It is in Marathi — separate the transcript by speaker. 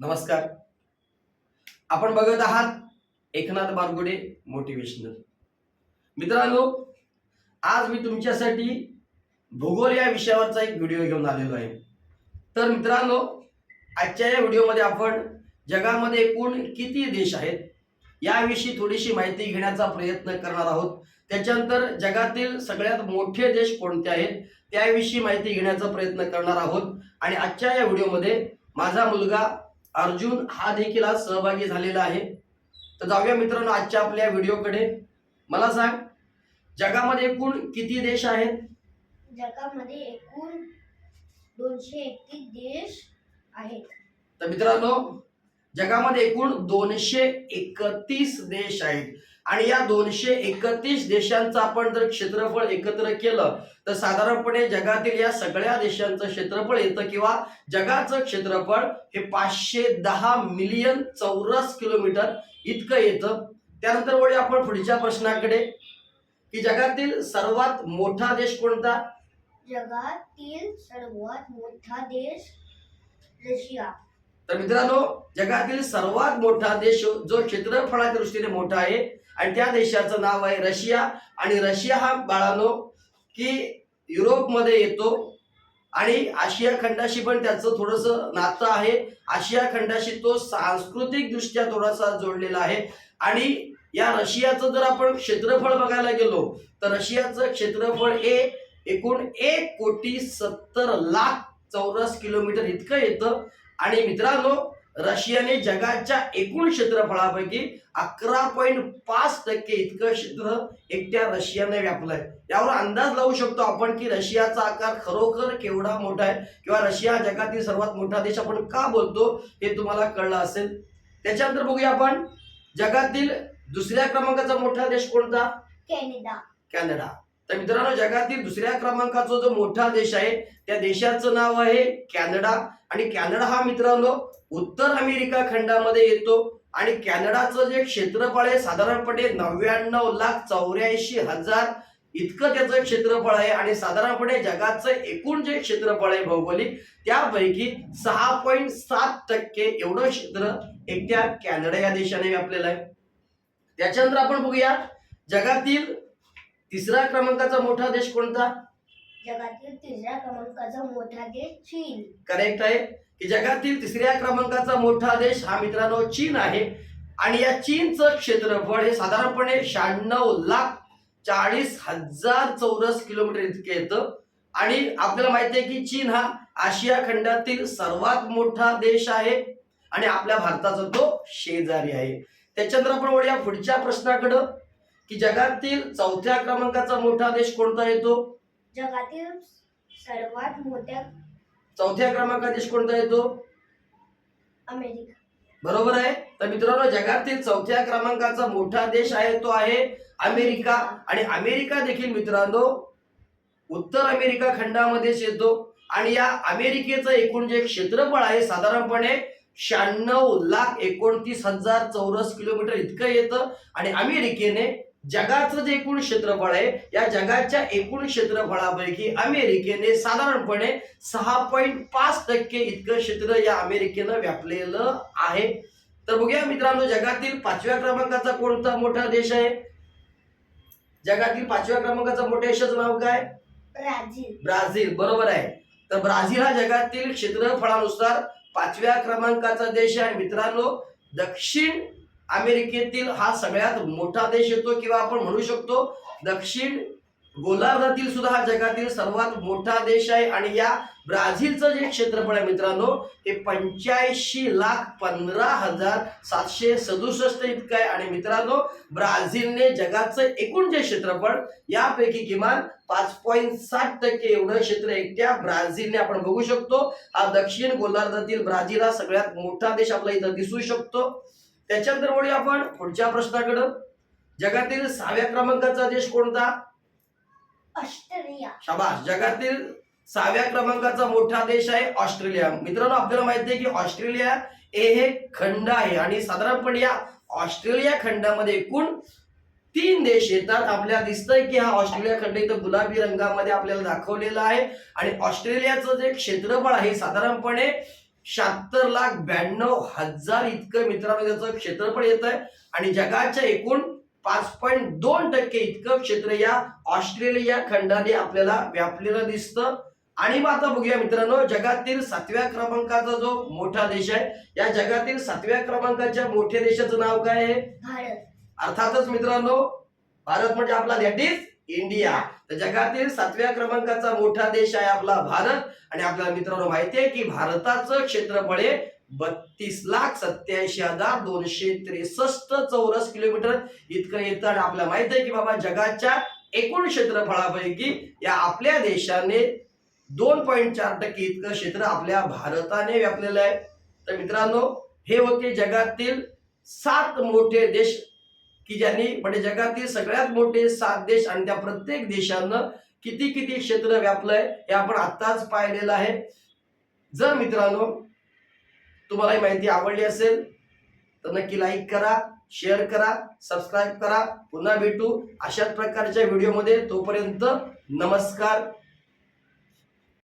Speaker 1: नमस्कार. आपण बघत आहात एकनाथ बारगुडे मोटिवेशनल मित्रांनो आज मी तुमच्यासाठी भूगोल या विषयावरचा एक व्हिडिओ घेऊन आलेलो आहे. तर मित्रांनो आजच्या या व्हिडिओमध्ये आपण जगामध्ये एकूण किती देश आहेत याविषयी थोडीशी माहिती घेण्याचा प्रयत्न करणार आहोत. त्याच्यानंतर जगातील सगळ्यात मोठे देश कोणते आहेत त्याविषयी माहिती घेण्याचा प्रयत्न करणार आहोत. आणि आजच्या या व्हिडिओमध्ये माझा मुलगा अर्जुन हा देखील आज सहभागी झालेला आहे. तर जाऊया मित्रांनो आजच्या आपल्या व्हिडिओकडे मला सांग जगामध्ये एकूण किती देश आहेत?
Speaker 2: जगामध्ये एकूण दोनशे एकतीस देश आहेत.
Speaker 1: तर मित्रांनो जगामध्ये एकूण दोनशे एकतीस देश आहेत. आणि या दोनशे एकतीस देशांचं आपण जर क्षेत्रफळ एकत्र केलं तर साधारणपणे जगातील या सगळ्या देशांचं क्षेत्रफळ येतं किंवा जगाचं क्षेत्रफळ हे पाचशे दहा मिलियन चौरस किलोमीटर इतकं येतं. त्यानंतर वळी आपण पुढच्या प्रश्नाकडे की जगातील सर्वात मोठा देश कोणता?
Speaker 2: जगातील सर्वात मोठा देश रशिया.
Speaker 1: तर मित्रांनो जगातील सर्वात मोठा देश जो क्षेत्रफळाच्या दृष्टीने मोठा आहे आणि त्या देशाचं नाव आहे रशिया. आणि रशिया हा बाळानो की युरोपमध्ये येतो. आणि आशिया खंडाशी पण त्याचं थोडंसं नातं आहे. आशिया खंडाशी तो सांस्कृतिकदृष्ट्या थोडासा जोडलेला आहे. आणि या रशियाचं जर आपण क्षेत्रफळ बघायला गेलो तर रशियाचं क्षेत्रफळ हे एकूण एक कोटी सत्तर लाख चौरस किलोमीटर इतकं येतं. आणि मित्रांनो रशियाने जगाच्या एकूण क्षेत्रफळापैकी अकरा पॉईंट पाच टक्के इतकं क्षेत्र एकट्या रशियाने व्यापलंय. यावर अंदाज लावू शकतो आपण की रशियाचा आकार खरोखर केवढा मोठा आहे किंवा रशिया जगातील सर्वात मोठा देश आपण का बोलतो हे तुम्हाला कळलं असेल. त्याच्यानंतर बघूया आपण. जगातील दुसऱ्या क्रमांकाचा मोठा देश कोणता?
Speaker 2: कॅनडा.
Speaker 1: कॅनडा. तर मित्रांनो जगातील दुसऱ्या क्रमांकाचा जो मोठा देश आहे त्या देशाचं नाव आहे कॅनडा. आणि कॅनडा हा मित्रांनो उत्तर अमेरिका खंडामध्ये येतो. आणि कॅनडाचं जे क्षेत्रफळ आहे साधारणपणे नव्याण्णव लाख चौऱ्याऐंशी हजार इतकं त्याचं क्षेत्रफळ आहे. आणि साधारणपणे जगाचं एकूण जे क्षेत्रफळ आहे भौगोलिक त्यापैकी सहा पॉईंट सात टक्के एवढं क्षेत्र एकट्या कॅनडा या देशाने व्यापलेलं आहे. त्याच्यानंतर आपण बघूया जगातील तिसरा क्रमांकाचा मोठा देश कोणता?
Speaker 2: जगातील तिसऱ्या क्रमांकाचा मोठा देश चीन.
Speaker 1: करेक्ट आहे? की जगातील तिसऱ्या क्रमांकाचा मोठा देश हा मित्रांनो चीन आहे. आणि या चीनचं क्षेत्रफळ हे साधारणपणे शहाण्णव लाख चाळीस हजार चौरस किलोमीटर इतके येतं. आणि आपल्याला माहिती आहे की चीन हा आशिया खंडातील सर्वात मोठा देश आहे. आणि आपल्या भारताचा तो शेजारी आहे. त्याच्यानंतर आपण वळूया पुढच्या प्रश्नाकडं. की जगातील चौथ्या क्रमांकाचा मोठा देश कोणता येतो?
Speaker 2: जगातील सर्वात मोठ्या
Speaker 1: चौथ्या क्रमांकाचा देश कोणता येतो
Speaker 2: अमेरिका.
Speaker 1: बरोबर आहे? तर मित्रांनो जगातील चौथ्या क्रमांकाचा मोठा देश आहे तो आहे अमेरिका. आणि अमेरिका देखील मित्रांनो उत्तर अमेरिका खंडामध्येच येतो. आणि या अमेरिकेचं एकूण जे क्षेत्रफळ आहे साधारणपणे शहाण्णव लाख एकोणतीस हजार चौरस किलोमीटर इतकं येतं. आणि अमेरिकेने जगाचं जे एकूण क्षेत्रफळ आहे या जगाच्या एकूण क्षेत्रफळापैकी अमेरिकेने साधारणपणे सहा पॉईंट पाच टक्के इतकं क्षेत्र या अमेरिकेनं व्यापलेलं आहे. तर बघूया मित्रांनो जगातील पाचव्या क्रमांकाचा कोणता मोठा देश आहे? जगातील पाचव्या क्रमांकाचा मोठ्या देशाचं नाव काय?
Speaker 2: ब्राझील.
Speaker 1: ब्राझील बरोबर आहे. तर ब्राझील हा जगातील क्षेत्रफळानुसार पाचव्या क्रमांकाचा देश आहे मित्रांनो. दक्षिण अमेरिकेतील हा सगळ्यात मोठा देश येतो किंवा आपण म्हणू शकतो दक्षिण गोलार्धातील सुद्धा हा जगातील सर्वात मोठा देश आहे. आणि या ब्राझीलचं जे क्षेत्रफळ आहे मित्रांनो हे पंच्याऐंशी लाख पंधरा हजार सातशे सदुसष्ट इतकं आहे. आणि मित्रांनो ब्राझीलने जगाचं एकूण जे क्षेत्रफळ यापैकी किमान पाच पॉईंट साठ टक्के एवढं क्षेत्र एकट्या ब्राझीलने आपण बघू शकतो. हा दक्षिण गोलार्धातील ब्राझील हा सगळ्यात मोठा देश आपला इथं दिसू शकतो. त्याच्यानंतर वळूया आपण पुढच्या प्रश्नाकडं. जगातील सहाव्या क्रमांकाचा देश कोणता?
Speaker 2: ऑस्ट्रेलिया.
Speaker 1: शाबास. जगातील सहाव्या क्रमांकाचा मोठा देश आहे ऑस्ट्रेलिया. मित्रांनो आपल्याला माहिती आहे की ऑस्ट्रेलिया हे हे खंड आहे आणि साधारणपणे या ऑस्ट्रेलिया खंडामध्ये एकूण तीन देश येतात. आपल्याला दिसतंय की हा ऑस्ट्रेलिया खंड इथं गुलाबी रंगामध्ये आपल्याला दाखवलेला आहे. आणि ऑस्ट्रेलियाचं जे क्षेत्रफळ आहे साधारणपणे शहात्तर लाख ब्याण्णव हजार इतकं मित्रांनो त्याचं क्षेत्रफळ येत आहे आणि जगाच्या एकूण पाच पॉईंट दोन टक्के इतकं क्षेत्र या ऑस्ट्रेलिया खंडाने आपल्याला व्यापलेलं दिसतं. आणि मग आता बघूया मित्रांनो जगातील सातव्या क्रमांकाचा जो मोठा देश आहे या जगातील सातव्या क्रमांकाच्या मोठ्या देशाचं नाव काय आहे?
Speaker 2: भारत.
Speaker 1: अर्थातच मित्रांनो भारत म्हणजे आपला दॅट इज इंडिया. तर जगातील सातव्या क्रमांकाचा मोठा देश आहे आपला भारत. आणि आपल्याला मित्रांनो माहिती आहे की भारताचं क्षेत्रफळ आहे बत्तीस लाख सत्याऐंशी हजार दोनशे त्रेसष्ट चौरस किलोमीटर इतकं येतं. आणि आपल्याला माहीत आहे की बाबा जगाच्या एकूण क्षेत्रफळापैकी या आपल्या देशाने दोन पॉईंट चार टक्के इतकं क्षेत्र आपल्या भारताने व्यापलेलं आहे. तर मित्रांनो हे होते जगातील सात मोठे देश. की ज्यांनी म्हणजे जगातील सगळ्यात मोठे सात देश आणि त्या प्रत्येक देशानं किती किती क्षेत्र व्यापलंय हे आपण आत्ताच पाहिलेलं आहे. जर मित्रांनो तुम्हाला ही माहिती आवडली असेल तर नक्की लाईक करा शेअर करा सबस्क्राईब करा. पुन्हा भेटू अशाच प्रकारच्या व्हिडिओमध्ये तोपर्यंत नमस्कार.